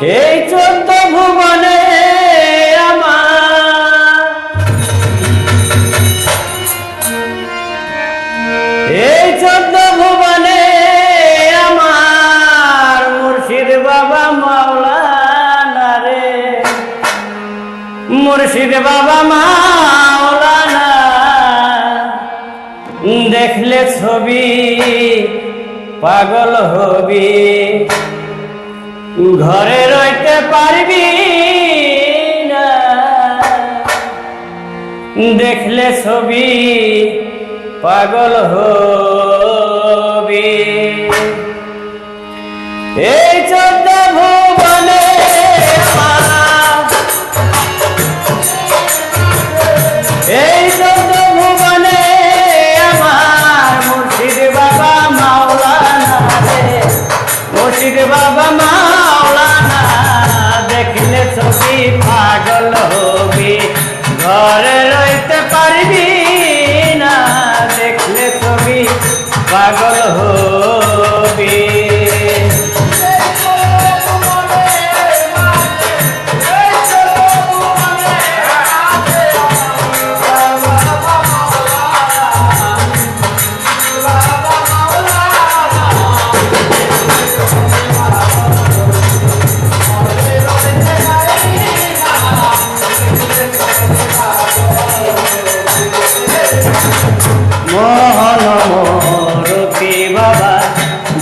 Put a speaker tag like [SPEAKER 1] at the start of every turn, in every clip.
[SPEAKER 1] এই চোদ্দ ভুবনে আমার। এই চোদ্দ ভুবনে আমার মুর্শিদ বাবা মাওলানা রে। মুর্শিদ বাবা মাওলানা, দেখলে ছবি পাগল হবি। ঘরে রইতে পারবি দেখলে ছবি পাগল হবি। এই চোদ্দ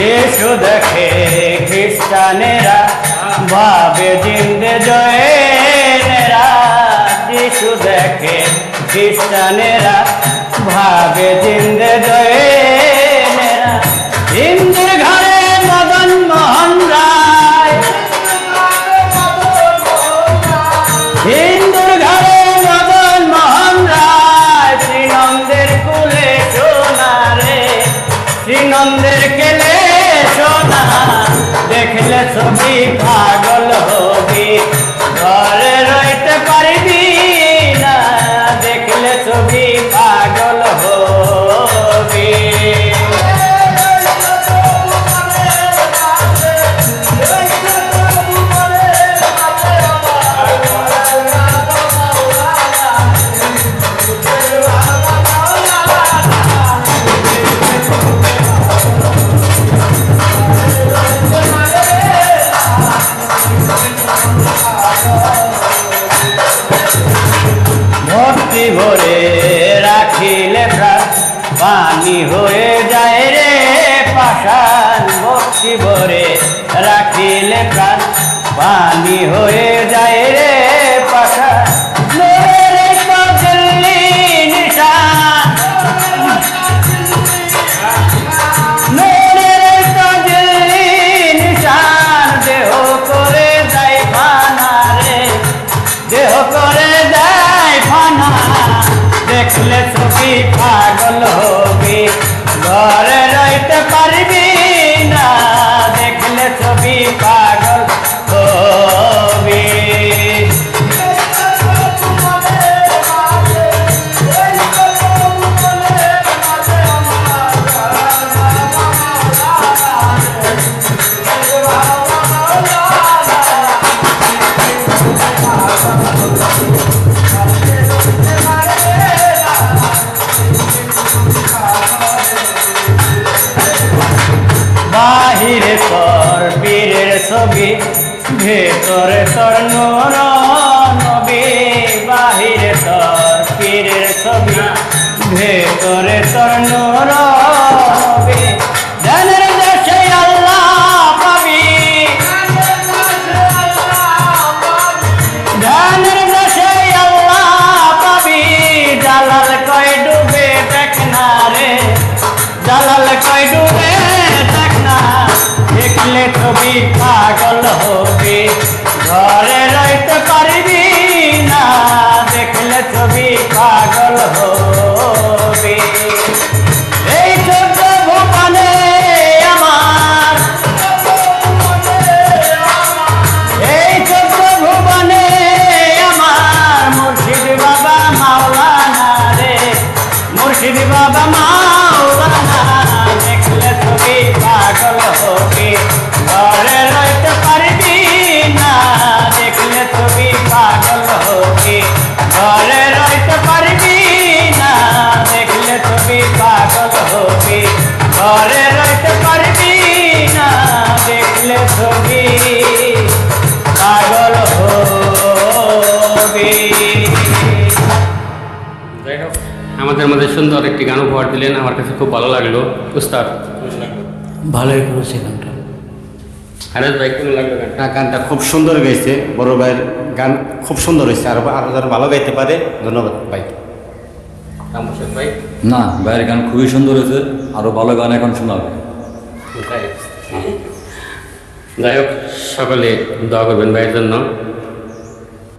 [SPEAKER 1] যিশু দেখে খ্রিস্টানেরা ভাবে জিন্দে জয়েরা যিশু দেখে খ্রিস্টানেরা ভাবে জিন্দে জয়েরা ভক্তি ভরে রাখিলে প্রাণ, পানি হয়ে যায় রে পাষাণ। ভক্তি ভরে রাখিলে প্রাণ, পানি হয়ে যায় রে ঘরে রইতে ভেতরে তোর নূর জানের দেশে আল্লাহ পাবি। জানের দেশে আল্লাহ পাবি। জালাল কয় ডুবে দেখ না রে। জালাল কয় ডুবে ঘরে রইতে পারবি না দেখলে তুমি পাগল হবি।
[SPEAKER 2] যাই হোক আমাদের মধ্যে সুন্দর একটি গান উপহার দিলেন আমার কাছে খুব ভালো লাগল। উস্তাদ।
[SPEAKER 3] ভালোই করেছে গানটা।
[SPEAKER 2] হারেস ভাই কেমন লাগল গানটা?
[SPEAKER 4] গানটা খুব সুন্দর গাইছে। বড় ভাইয়ের গান খুব সুন্দর হয়েছে। আর আরও যেন ভালো গাইতে পারে। ধন্যবাদ ভাই।
[SPEAKER 2] ভাই
[SPEAKER 3] না বাইরের গান খুবই সুন্দর হয়েছে আরও ভালো গান এখন শোনাবে।
[SPEAKER 2] যাই হোক। যাই হোক সকলে দোয়া করবেন ভাইয়ের জন্য।